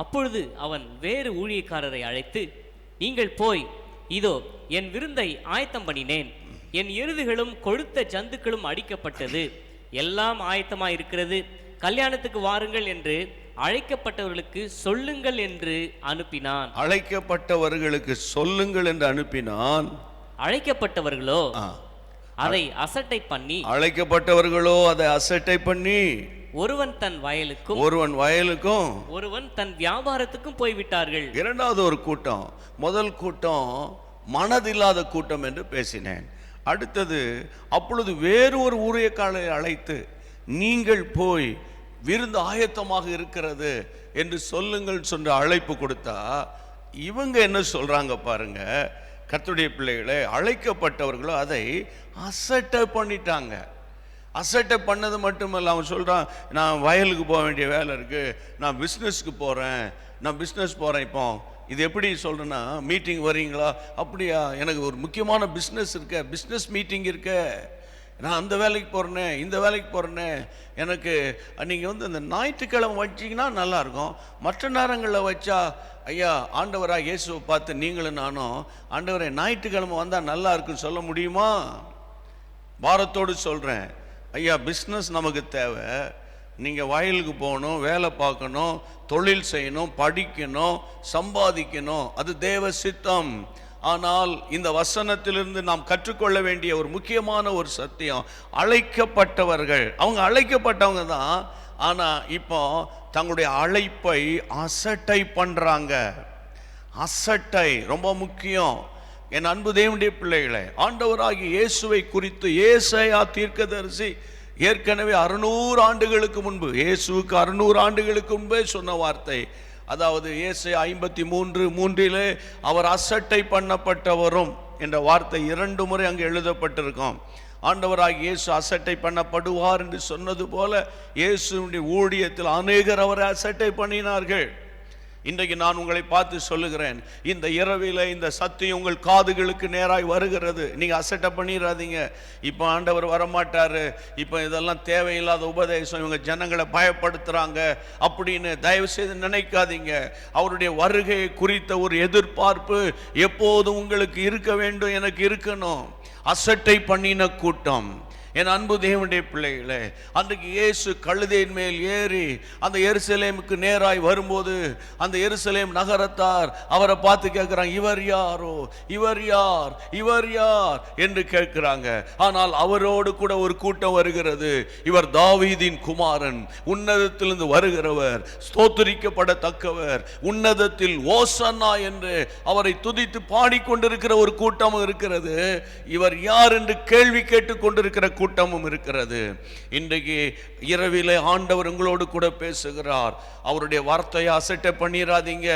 அப்பொழுது அவன் வேறு ஊழியக்காரரை அழைத்து நீங்கள் போய் இதோ என் விருந்தை ஆயத்தம் பண்ணினேன். என் எருதுகளும் கொழுத்த ஜந்துக்களும் அடிக்கப்பட்டது. எல்லாம் ஆயத்தமாய் இருக்கிறது கல்யாணத்துக்கு வாருங்கள் என்று அழைக்கப்பட்டவர்களுக்கு சொல்லுங்கள் என்று அனுப்பினான். அழைக்கப்பட்டவர்களுக்கு சொல்லுங்கள் என்று அனுப்பினான். அழைக்கப்பட்டவர்களோ. அதை அசட்டை பண்ணி. அழைக்கப்பட்டவர்களோ அதை அசட்டை பண்ணி. ஒருவன் தன் வயலுக்கும் ஒருவன் வயலுக்கும் ஒருவன் தன் வியாபாரத்துக்கும் போய்விட்டார்கள். இரண்டாவது ஒரு கூட்டம் முதல் கூட்டம் மனதில்லாத கூட்டம் என்று பேசினேன். அடுத்தது அப்பொழுது வேறு ஒரு ஊழியக்காரரை அழைத்து நீங்கள் போய் விருந்து ஆயத்தமாக இருக்கிறது என்று சொல்லுங்கள் சொன்ற அழைப்பு கொடுத்தா இவங்க என்ன சொல்றாங்க பாருங்க கர்த்தருடைய பிள்ளைகளே அழைக்கப்பட்டவர்களோ அதை அசட்டை பண்ணிட்டாங்க. அசட்டை பண்ணது மட்டுமல்ல அவன் சொல்கிறான் நான் வயலுக்கு போக வேண்டிய வேலை இருக்குது நான் பிஸ்னஸ்க்கு போகிறேன் நான் பிஸ்னஸ் போகிறேன் இப்போ. இது எப்படி சொல்கிறேன்னா மீட்டிங் வரீங்களா அப்படியா எனக்கு ஒரு முக்கியமான பிஸ்னஸ் இருக்க. பிஸ்னஸ் மீட்டிங் இருக்க. நான் அந்த வேலைக்கு போகிறேனே இந்த வேலைக்கு போகிறேனே எனக்கு நீங்கள் வந்து இந்த ஞாயிற்றுக்கிழமை வச்சிங்கன்னா நல்லாயிருக்கும் மற்ற நேரங்களில் வச்சா ஐயா ஆண்டவராக இயேசுவை பார்த்து நீங்களும் நானும் ஆண்டவரை ஞாயிற்றுக்கிழமை வந்தால் நல்லா இருக்குன்னு சொல்ல முடியுமா? பாரத்தோடு சொல்கிறேன் ஐயா பிஸ்னஸ் நமக்கு தேவை. நீங்கள் வயலுக்கு போகணும் வேலை பார்க்கணும் தொழில் செய்யணும் படிக்கணும் சம்பாதிக்கணும். அது தேவ சித்தம். ஆனால் இந்த வசனத்திலிருந்து நாம் கற்றுக்கொள்ள வேண்டிய ஒரு முக்கியமான ஒரு சத்தியம் அழைக்கப்பட்டவர்கள். அவங்க அழைக்கப்பட்டவங்க தான் ஆனால் இப்போ தங்களுடைய அழைப்பை அசட்டை பண்ணுறாங்க அசட்டை ரொம்ப முக்கியம். என் அன்பு தேவனுடைய பிள்ளைகளே ஆண்டவராகிய இயேசுவை குறித்து ஏசையா தீர்க்கதரிசி ஏற்கனவே அறுநூறு ஆண்டுகளுக்கு முன்பு இயேசுவுக்கு அறுநூறு ஆண்டுகளுக்கு முன்பே சொன்ன வார்த்தை. அதாவது இயேசு ஐம்பத்தி மூன்று மூன்றிலே அவர் அசட்டை பண்ணப்பட்டவரும் என்ற வார்த்தை இரண்டு முறை அங்கே எழுதப்பட்டிருக்கும். ஆண்டவராக இயேசு அசட்டை பண்ணப்படுவார் என்று சொன்னது போல இயேசுடைய ஊழியத்தில் அநேகர் அவரை அசட்டை பண்ணினார்கள். இன்றைக்கு நான் உங்களை பார்த்து சொல்லுகிறேன் இந்த இரவில் இந்த சத்தியம் உங்கள் காதுகளுக்கு நேராய் வருகிறது. நீங்கள் அசட்டை பண்ணிடாதீங்க இப்போ ஆண்டவர் வரமாட்டார். இப்போ இதெல்லாம் தேவையில்லாத உபதேசம் இவங்க ஜனங்களை பயப்படுத்துகிறாங்க அப்படின்னு தயவு செய்து நினைக்காதீங்க. அவருடைய வருகையை குறித்த ஒரு எதிர்பார்ப்பு எப்போதும் உங்களுக்கு இருக்க வேண்டும் எனக்கு இருக்கணும். அசட்டை பண்ணின கூட்டம். என் அன்பு தேவனுடைய பிள்ளைகளே அன்றைக்கு இயேசு கழுதையின் மேல் ஏறி அந்த எருசலேமுக்கு நேராய் வரும்போது அந்த எருசலேம் நகரத்தார் அவரை பார்த்து கேட்குறாங்க இவர் யாரோ? இவர் யார்? இவர் யார்? என்று கேட்கிறாங்க. ஆனால் அவரோடு கூட ஒரு கூட்டம் வருகிறது. இவர் தாவீதின் குமாரன் உன்னதத்திலிருந்து வருகிறவர் ஸ்தோத்திரிக்கப்படத்தக்கவர் உன்னதத்தில் ஓசன்னா என்று அவரை துதித்து பாடிக்கொண்டிருக்கிற ஒரு கூட்டம் இருக்கிறது. இவர் யார் என்று கேள்வி கேட்டுக்கொண்டிருக்கிற கூட்டமும் இருக்கிறது. இன்றைக்கு இரவிலே ஆண்டவர் உங்களோடு கூட பேசுகிறார். அவருடைய வார்த்தையை அசட்டை பண்ணிடாதீங்க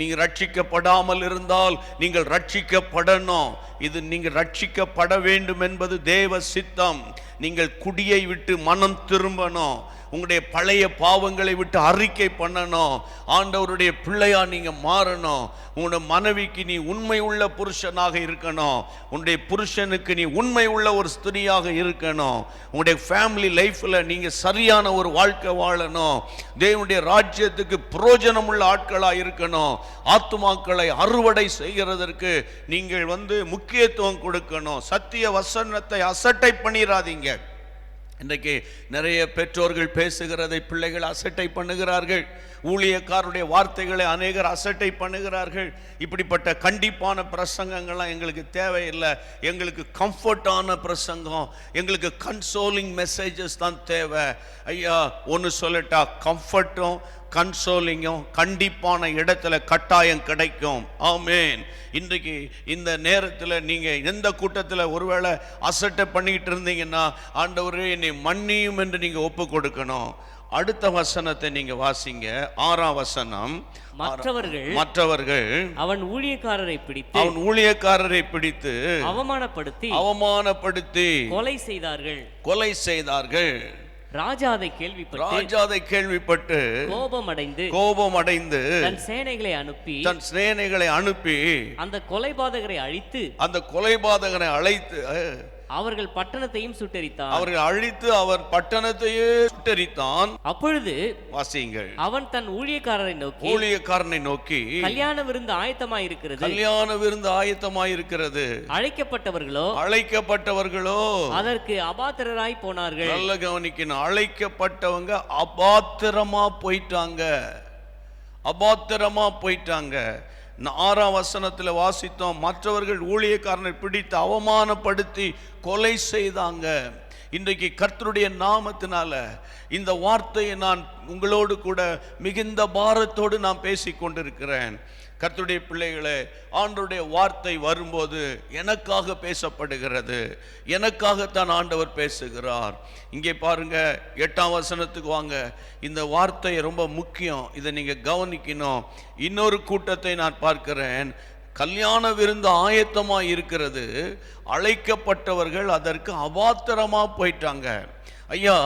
நீங்கள் ரட்சிக்கப்படாமல் இருந்தால் நீங்கள் ரட்சிக்கப்படணும். இது நீங்கள் ரட்சிக்கப்பட வேண்டும் என்பது தேவ சித்தம். நீங்கள் குடியை விட்டு மனம் திரும்பணும். உங்களுடைய பழைய பாவங்களை விட்டு அறிக்கை பண்ணணும். ஆண்டவருடைய பிள்ளையா நீங்க மாறணும். உன்னோட மனைவிக்கு நீ உண்மை உள்ள புருஷனாக இருக்கணும். உன்னுடைய புருஷனுக்கு நீ உண்மை உள்ள ஒரு ஸ்திரியாக இருக்கணும். உங்களுடைய ஃபேமிலி லைஃப்பில் நீங்கள் சரியான ஒரு வாழ்க்கை வாழணும். தேவனுடைய ராஜ்யத்துக்கு புரோஜனம் உள்ள ஆட்களாக இருக்கணும். ஆத்துமாக்களை அறுவடை செய்கிறதற்கு நீங்கள் வந்து முக்கியத்துவம் கொடுக்கணும். சத்திய வசனத்தை அசட்டை பண்ணிடாதீங்க இன்றைக்கு நிறைய பெற்றோர்கள் பேசுகிறதை பிள்ளைகள் அசட்டை பண்ணுகிறார்கள். ஊழியக்காருடைய வார்த்தைகளை அநேகர் அசட்டை பண்ணுகிறார்கள். இப்படிப்பட்ட கண்டிப்பான பிரசங்கங்கள்லாம் எங்களுக்கு தேவையில்லை. எங்களுக்கு கம்ஃபர்டான பிரசங்கம். எங்களுக்கு கன்சோலிங் மெசேஜஸ் தான் தேவை. ஐயா ஒன்று சொல்லட்டா கம்ஃபர்ட்டும் கன்சோலிங்கும் கண்டிப்பான இடத்துல கட்டாயம் கிடைக்கும். ஆமேன். இன்றைக்கு இந்த நேரத்தில் நீங்கள் எந்த கூட்டத்தில் ஒருவேளை அசட்டை பண்ணிக்கிட்டு இருந்தீங்கன்னா ஆண்டவரே என்னை மன்னியும் என்று நீங்கள் ஒப்பு கொடுக்கணும் அடுத்த வசனத்தை நீங்க வாசிங்க. ஆறாம் வசனம். மற்றவர்கள் மற்றவர்கள் அவன் ஊழியக்காரரை பிடித்து அவன் ஊழியக்காரரை பிடித்து அவமானப்படுத்தி அவமானப்படுத்தி கொலை செய்தார்கள். கொலை செய்தார்கள். ராஜா அதை கேள்விப்பட்டு ராஜாதை கேள்விப்பட்டு கோபம் அடைந்து கோபம் அடைந்து தன் சேனைகளை அனுப்பி தன் சேனைகளை அனுப்பி அந்த கொலைபாதகரை அழித்து அந்த கொலைபாதகனை அழைத்து அவர்கள் பட்டணத்தையும் சுட்டெரித்தான். அவர்கள் அழித்து அவர் பட்டணத்தையே சுட்டரித்தான். அப்பொழுது வாசியுங்கள். அவன் தன் ஊழியக்காரரை நோக்கி ஊழியக்காரனை நோக்கி கல்யாண விருந்து ஆயத்தமாயிருக்கிறது. கல்யாண விருந்து ஆயத்தமாயிருக்கிறது. அழைக்கப்பட்டவர்களோ? அழைக்கப்பட்டவர்களோ? அதற்கு அபாத்திரராய் போனார்கள். நல்ல கவனிக்கணும். அழைக்கப்பட்டவங்க அபாத்திரமா போயிட்டாங்க. அபாத்திரமா போயிட்டாங்க. ஆறாம் வசனத்தில் வாசித்தோம் மற்றவர்கள் ஊழியக்காரனை பிடித்து அவமானப்படுத்தி கொலை செய்தாங்க. இன்றைக்கு கர்த்தருடைய நாமத்தினால இந்த வார்த்தையை நான் உங்களோடு கூட மிகுந்த பாரத்தோடு நான் பேசிக்கொண்டிருக்கிறேன். கர்த்துடைய பிள்ளைகளே ஆண்டருடைய வார்த்தை வரும்போது எனக்காக பேசப்படுகிறது. எனக்காகத்தான் ஆண்டவர் பேசுகிறார். இங்கே பாருங்க எட்டாம் வசனத்துக்கு வாங்க. இந்த வார்த்தை ரொம்ப முக்கியம். இதை நீங்கள் கவனிக்கணும். இன்னொரு கூட்டத்தை நான் பார்க்கிறேன். கல்யாண விருந்து ஆயத்தமாக இருக்கிறது. அழைக்கப்பட்டவர்கள் அதற்கு அவாத்திரமாக போயிட்டாங்க. ஐயா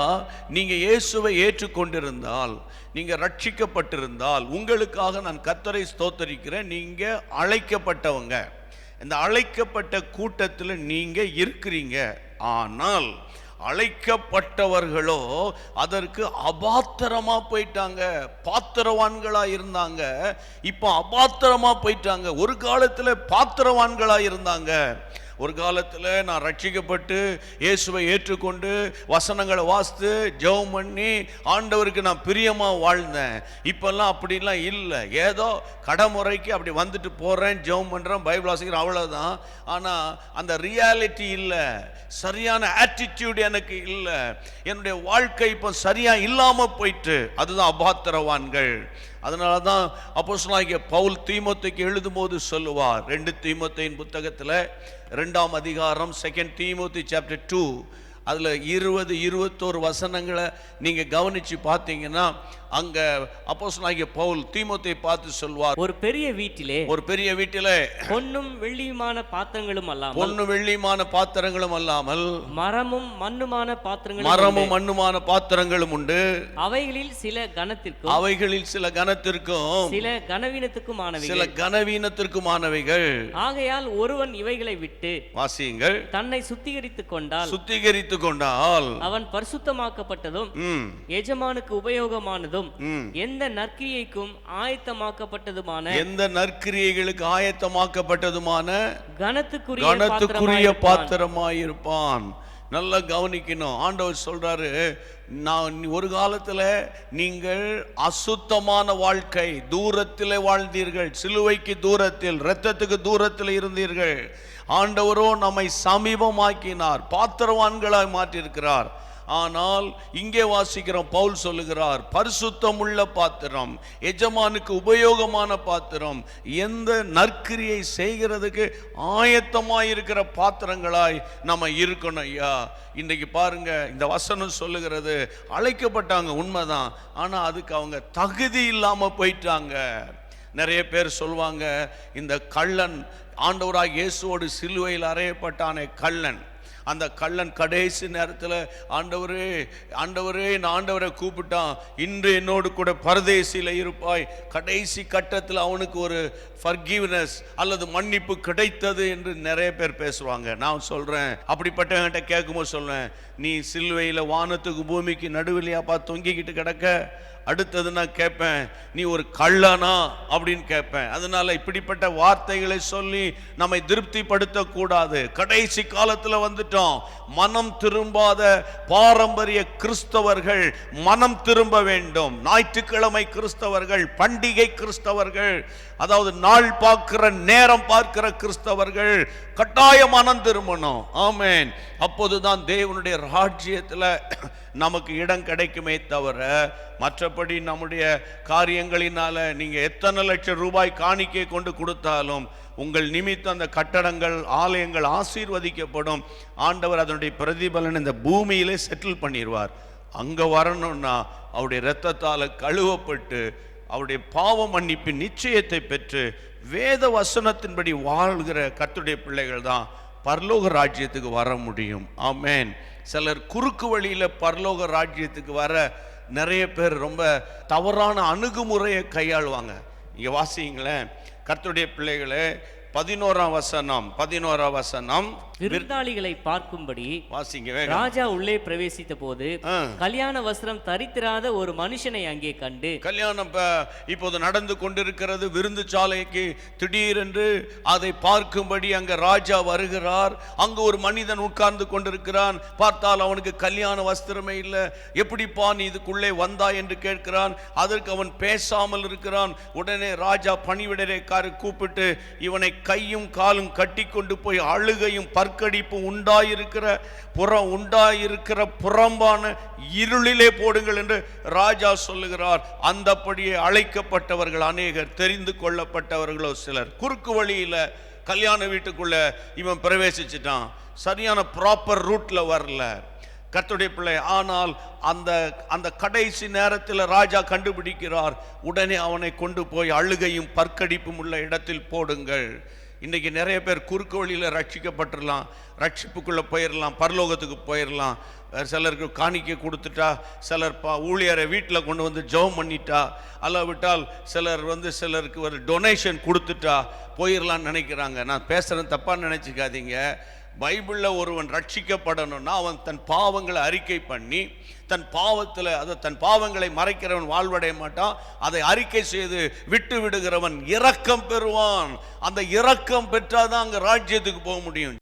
நீங்கள் இயேசுவை ஏற்றுக்கொண்டிருந்தால் நீங்கள் ரட்சிக்கப்பட்டிருந்தால் உங்களுக்காக நான் கத்தரை ஸ்தோத்தரிக்கிறேன் நீங்கள் அழைக்கப்பட்டவங்க. இந்த அழைக்கப்பட்ட கூட்டத்தில் நீங்கள் இருக்கிறீங்க. ஆனால் அழைக்கப்பட்டவர்களோ அதற்கு அபாத்திரமா போயிட்டாங்க. பாத்திரவான்களா இருந்தாங்க. இப்போ அபாத்திரமா போயிட்டாங்க. ஒரு காலத்தில் பாத்திரவான்களா இருந்தாங்க. ஒரு காலத்தில் நான் ரட்சிக்கப்பட்டு இயேசுவை ஏற்றுக்கொண்டு வசனங்களை வாசித்து ஜெபம் பண்ணி ஆண்டவருக்கு நான் பிரியமாக வாழ்ந்தேன். இப்போல்லாம் அப்படிலாம் இல்லை. ஏதோ கடைமுறைக்கு அப்படி வந்துட்டு போகிறேன் ஜெபம் பண்ணுறேன் பைபிள் வாசிக்கிறேன் அவ்வளோதான் ஆனால் அந்த ரியாலிட்டி இல்லை. சரியான ஆட்டிடியூட் எனக்கு இல்லை. என்னுடைய வாழ்க்கை இப்போ சரியாக இல்லாமல் போயிட்டு. அதுதான் அபாத்திரவான்கள். அதனால தான் அப்போஸ்தலனாகிய பவுல் தீமோத்தேக்கு எழுதும்போது சொல்லுவார். ரெண்டு தீமத்தையின் புத்தகத்தில் ரெண்டாம் அதிகாரம் செகண்ட் தீமோத்தி சாப்டர் டூ அதில் இருபது இருபத்தோரு வசனங்களை நீங்கள் கவனித்து பார்த்தீங்கன்னா அங்கே அப்போஸ்தலனாகிய பவுல் தீமோத்தை பார்த்து சொல்வார் ஒரு பெரிய வீட்டிலே ஒரு பெரிய வீட்டில் பொன்னும் வெள்ளியுமான பாத்திரங்களும் அல்லாமல் பொண்ணு வெள்ளியுமான பாத்திரங்களும் அல்லாமல் மரமும் மண்ணுமான பாத்திரங்களும் மரமும் மண்ணுமான பாத்திரங்களும் உண்டு. அவைகளில் சில கனத்திற்கும் அவைகளில் சில கனத்திற்கும் சில கனவீனத்துக்குமானவை சில கனவீனத்திற்குமானவைகள். ஆகையால் ஒருவன் இவைகளை விட்டு வாசியுங்கள். தன்னை சுத்திகரித்துக் கொண்டால் சுத்திகரித்து கொண்டால் அவன் பரிசுத்தமாக்கப்பட்டதும் எஜமானுக்கு உபயோகமானதும் ம். எந்த நற்கிரியைக்கும் ஆயத்தமாக்கப்பட்டதுமான எந்த நற்கிரியைகளுக்கு ஆயத்தமாக்கப்பட்டதுமான கனத்துக்குரிய கனத்துக்குரிய. பாத்திரமாயிருப்பான். நல்லா கவனிக்கணும். ஆண்டவர் சொல்றாரு நான் ஒரு காலத்துல நீங்கள் அசுத்தமான வாழ்க்கை தூரத்தில் வாழ்ந்தீர்கள். சிலுவைக்கு தூரத்தில் இரத்தத்துக்கு தூரத்தில் இருந்தீர்கள். ஆண்டவரோ நம்மை சமீபமாக்கினார் பாத்திரவான்களாய் மாற்றியிருக்கிறார். ஆனால் இங்கே வாசிக்கிறோம் பவுல் சொல்லுகிறார் பரிசுத்தம் உள்ள பாத்திரம் எஜமானுக்கு உபயோகமான பாத்திரம் எந்த நற்கிரியை செய்கிறதுக்கு ஆயத்தமாக இருக்கிற பாத்திரங்களாய் நம்ம இருக்கணும் ஐயா. இன்றைக்கு பாருங்க இந்த வசனம் சொல்லுகிறது அழைக்கப்பட்டாங்க உண்மைதான் ஆனால் அதுக்கு அவங்க தகுதி இல்லாமல் போயிட்டாங்க. நிறைய பேர் சொல்லுவாங்க இந்த கள்ளன் ஆண்டவராக இயேசுவோடு சிலுவையில் அறையப்பட்டானே கள்ளன். அந்த கள்ளன் கடைசி நேரத்தில் ஆண்டவரே ஆண்டவரே நான் ஆண்டவரை கூப்பிட்டான். இன்று என்னோடு கூட பரதேசியில் இருப்பாய். கடைசி கட்டத்தில் அவனுக்கு ஒரு ஃபர்கிவ்னஸ் அல்லது மன்னிப்பு கிடைத்தது என்று நிறைய பேர் பேசுவாங்க. நான் சொல்கிறேன் அப்படிப்பட்டவங்கிட்ட கேட்கும்போது சொல்கிறேன் நீ சிலுவையில் வானத்துக்கு பூமிக்கு நடுவிலையாப்பா தொங்கிக்கிட்டு கிடக்க? அடுத்தது நான் கேட்பேன் நீ ஒரு கள்ளனா? அப்படின்னு கேட்பேன். அதனால இப்படிப்பட்ட வார்த்தைகளை சொல்லி நம்மை திருப்திப்படுத்த கூடாது கடைசி காலத்தில் வந்துட்டோம். மனம் திரும்பாத பாரம்பரிய கிறிஸ்தவர்கள் மனம் திரும்ப வேண்டும். ஞாயிற்றுக்கிழமை கிறிஸ்தவர்கள் பண்டிகை கிறிஸ்தவர்கள் அதாவது நாள் பார்க்கிற நேரம் பார்க்கிற கிறிஸ்தவர்கள் கட்டாய மனம் திரும்பணும். ஆமேன். அப்போதுதான் தேவனுடைய ராஜ்யத்தில் நமக்கு இடம் கிடைக்குமே தவிர மற்றபடி நம்முடைய காரியங்களினால் நீங்கள் எத்தனை லட்சம் ரூபாய் காணிக்கை கொண்டு கொடுத்தாலும் உங்கள் நிமித்தம் அந்த கட்டடங்கள் ஆலயங்கள் ஆசீர்வதிக்கப்படும். ஆண்டவர் அதனுடைய பிரதிபலன் இந்த பூமியிலே செட்டில் பண்ணிடுவார் அங்கே வரணும்னா அவருடைய இரத்தத்தால் கழுவப்பட்டு அவருடைய பாவ மன்னிப்பின் நிச்சயத்தை பெற்று வேத வசனத்தின்படி வாழ்கிற கத்துடைய பிள்ளைகள் தான் பரலோக ராஜ்யத்துக்கு வர முடியும். ஆமேன். சிலர் குறுக்கு வழியில் பரலோக ராஜ்யத்துக்கு வர நிறைய பேர் ரொம்ப தவறான அணுகுமுறையை கையாளுவாங்க. இங்கே வாசிங்களேன். கர்த்தருடைய பிள்ளைகளை பதினோராம் வசனம் பதினோராம் வசனம். விருந்தாளிகளை பார்க்கும்படி வாசிங்க ராஜா உள்ளே பிரவேசித்த போது. கல்யாண வஸ்திரம் தரித்திராத ஒரு மனுஷனை அங்கே கண்டு. கல்யாணம் இப்போது நடந்து கொண்டிருக்கிறது விருந்து சாலைக்கு திடீரென்று அதை பார்க்கும்படி அங்க ராஜா வருகிறார். அங்கு ஒரு மனிதன் உட்கார்ந்து கொண்டிருக்கிறான். பார்த்தால் அவனுக்கு கல்யாண வஸ்திரமே இல்லை. எப்படிப்பா நீ இதுக்குள்ளே வந்தா என்று கேட்கிறான். அதற்கு அவன் பேசாமல் இருக்கிறான். உடனே ராஜா பணிவிடரைக்காரு கூப்பிட்டு இவனை கையும் காலும் கட்டி கொண்டு போய் அழுகையும் பற்கடிப்பும் உண்டாயிருக்கிற புறம் உண்டாயிருக்கிற புறம்பான இருளிலே போடுங்கள் என்று ராஜா சொல்லுகிறார். அந்தப்படியே அழைக்கப்பட்டவர்கள் அநேகர் தெரிந்து கொள்ளப்பட்டவர்களோ சிலர். குறுக்கு வழியில் கல்யாண வீட்டுக்குள்ளே இவன் பிரவேசிச்சிட்டான். சரியான ப்ராப்பர் ரூட்டில் வரல. கர்த்தருடைய பிள்ளை ஆனால் அந்த அந்த கடைசி நேரத்தில் ராஜா கண்டுபிடிக்கிறார் உடனே அவனை கொண்டு போய் அழுகையும் பற்கடிப்பும் உள்ள இடத்தில் போடுங்கள். இன்றைக்கி நிறைய பேர் குறுக்கு வழியில் ரட்சிக்கப்பட்டுடலாம் ரட்சிப்புக்குள்ளே போயிடலாம் பரலோகத்துக்கு போயிடலாம் சிலருக்கு காணிக்க கொடுத்துட்டா சிலர் பா ஊழியரை வீட்டில் கொண்டு வந்து ஜெபம் பண்ணிட்டா அல்லாவிட்டால் சிலர் வந்து சிலருக்கு ஒரு டொனேஷன் கொடுத்துட்டா போயிடலான்னு நினைக்கிறாங்க. நான் பேசுகிறேன் தப்பாக நினச்சிக்காதீங்க. பைபிளில் ஒருவன் ரட்சிக்கப்படணும்னா அவன் தன் பாவங்களை அறிக்கை பண்ணி தன் பாவத்தில் அதை தன் பாவங்களை மறைக்கிறவன் வாழ்வடைய மாட்டான். அதை அறிக்கை செய்து விட்டு விடுகிறவன் இரக்கம் பெறுவான். அந்த இரக்கம் பெற்றாதான் அங்கே ராஜ்யத்துக்கு போக முடியும்.